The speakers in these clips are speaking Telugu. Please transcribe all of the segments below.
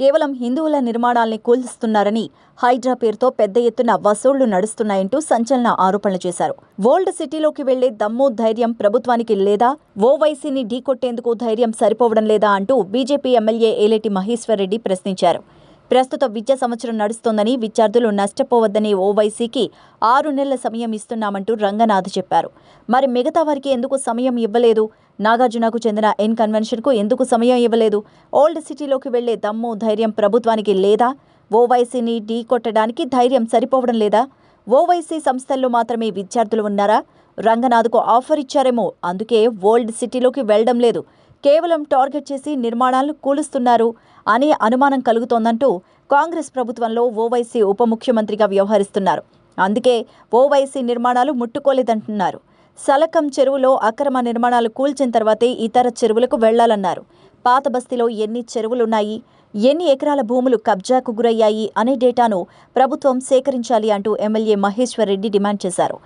కేవలం హిందువుల నిర్మాణాల్ని కూల్స్తున్నారని హైడ్రా పేరుతో పెద్ద ఎత్తున వసూళ్ళు నడుస్తున్నాయంటూ సంచలన ఆరోపణలు చేశారు. ఓల్డ్ సిటీలోకి వెళ్ళే దమ్ము ధైర్యం ప్రభుత్వానికి లేదా ఓవైసీని ఢీకొట్టేందుకు ధైర్యం సరిపోవడం లేదా అంటూ బీజేపీ ఎమ్మెల్యే ఏలేటి మహేశ్వర్ రెడ్డి ప్రశ్నించారు. ప్రస్తుత విద్యా సంవత్సరం నడుస్తోందని విద్యార్థులు నష్టపోవద్దని ఓవైసీకి ఆరు నెలల సమయం ఇస్తున్నామంటూ రంగనాథ్ చెప్పారు. మరి మిగతా వారికి ఎందుకు సమయం ఇవ్వలేదు? నాగార్జునకు చెందిన ఎన్ కన్వెన్షన్కు ఎందుకు సమయం ఇవ్వలేదు? ఓల్డ్ సిటీలోకి వెళ్ళే దమ్ము ధైర్యం ప్రభుత్వానికి లేదా? ఓవైసీని ఢీ కొట్టడానికి ధైర్యం సరిపోవడం లేదా? ఓవైసీ సంస్థల్లో మాత్రమే విద్యార్థులు ఉన్నారా? రంగనాథ్కు ఆఫర్ ఇచ్చారేమో అందుకే ఓల్డ్ సిటీలోకి వెళ్ళడం లేదు. కేవలం టార్గెట్ చేసి నిర్మాణాలను కూలుస్తున్నారు అనే అనుమానం కలుగుతోందంటూ కాంగ్రెస్ ప్రభుత్వంలో ఓవైసీ ఉప ముఖ్యమంత్రిగా వ్యవహరిస్తున్నారు. అందుకే ఓవైసీ నిర్మాణాలు ముట్టుకోలేదంటున్నారు. సలకం చెరువులో అక్రమ నిర్మాణాలు కూల్చిన తర్వాతే ఇతర చెరువులకు వెళ్ళాలన్నారు. పాత బస్తీలో ఎన్ని చెరువులున్నాయి ఎన్ని ఎకరాల భూములు కబ్జాకు గురయ్యాయి అనే డేటాను ప్రభుత్వం సేకరించాలి అంటూ ఎమ్మెల్యే మహేశ్వర్ రెడ్డి డిమాండ్ చేశారు.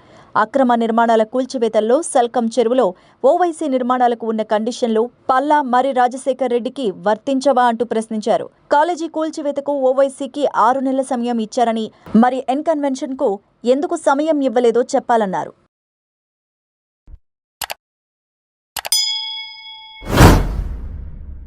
అక్రమ నిర్మాణాల కూల్చివేతల్లో సల్కం చెరువులో ఓవైసీ నిర్మాణాలకు ఉన్న కండిషన్లు పల్లా మరి రాజశేఖర్ రెడ్డికి వర్తించవా అంటూ ప్రశ్నించారు. కాలేజీ కూల్చివేతకు ఓవైసీకి ఆరు నెలల సమయం ఇచ్చారని మరి ఎన్ కన్వెన్షన్కు ఎందుకు సమయం ఇవ్వలేదో చెప్పాలన్నారు.